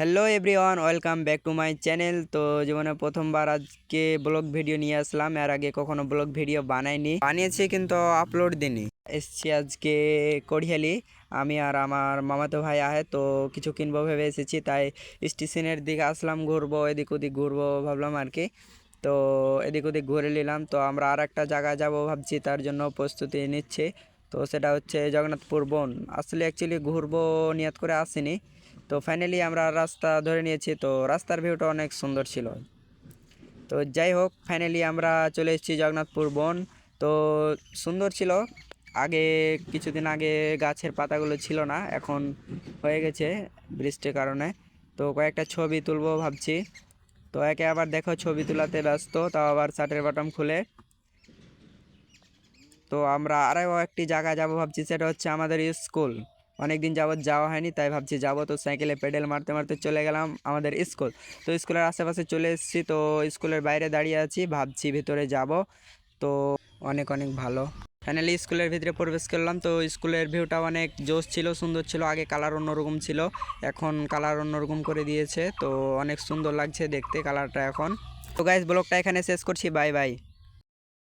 Hello everyone, welcome back to my channel. তো জীবনে প্রথমবার আজকে ব্লগ ভিডিও নিয়ে আসলাম। এর আগে কখনো ব্লগ ভিডিও বানাইনি, বানিয়েছি কিন্তু আপলোড দিইনি। এসছি আজকে কড়িয়ালি। আমি আর আমার মামাতো ভাই আহে, তো কিছু কিনবো ভেবে এসেছি, তাই স্টেশনের দিকে আসলাম ঘুরবো, এদিক ওদিক ঘুরবো ভাবলাম আর কি। তো এদিক ওদিক ঘুরে নিলাম, তো আমরা আর একটা জায়গায় যাব ভাবছি, তার জন্য প্রস্তুতি নিচ্ছি। তো সেটা হচ্ছে জগন্নাথপুর বন। আসলে অ্যাকচুয়ালি ঘুরবো নিয়াত করে আসিনি। তো ফাইনালি আমরা রাস্তা ধরে নিয়েছি, তো রাস্তার ভিউটা অনেক সুন্দর ছিল। তো যাই হোক ফাইনালি আমরা চলে এসেছি জগন্নাথপুর বন। তো সুন্দর ছিল। আগে, কিছুদিন আগে গাছের পাতাগুলো ছিল না, এখন হয়ে গেছে বৃষ্টির কারণে। তো কয়েকটা ছবি তুলবো ভাবছি। তো একে আবার দেখো, ছবি তোলাতে ব্যস্ত, তাও আবার শার্টের বাটম খুলে। তো আমরা আরও একটি জায়গায় যাব ভাবছি, সেটা হচ্ছে আমাদের স্কুল। অনেক দিন যাবৎ যাওয়া হয়নি, তাই ভাবছি যাব। তো সাইকেলে পেডেল মারতে মারতে চলে গেলাম আমাদের স্কুল। তো স্কুলের আশেপাশে চলে এসেছি, তো স্কুলের বাইরে দাঁড়িয়ে আছি, ভাবছি ভিতরে যাব। তো অনেক অনেক ভালো। ফাইনালি স্কুলের ভিতরে প্রবেশ করলাম, তো স্কুলের ভিউটা অনেক জোশ ছিল, সুন্দর ছিল, আগে কালার অন্যরকম ছিল, এখন কালার অন্যরকম করে দিয়েছে, তো অনেক সুন্দর লাগছে দেখতে কালারটা এখন। তো গাইজ ব্লগটা এখানে শেষ করছি বাই বাই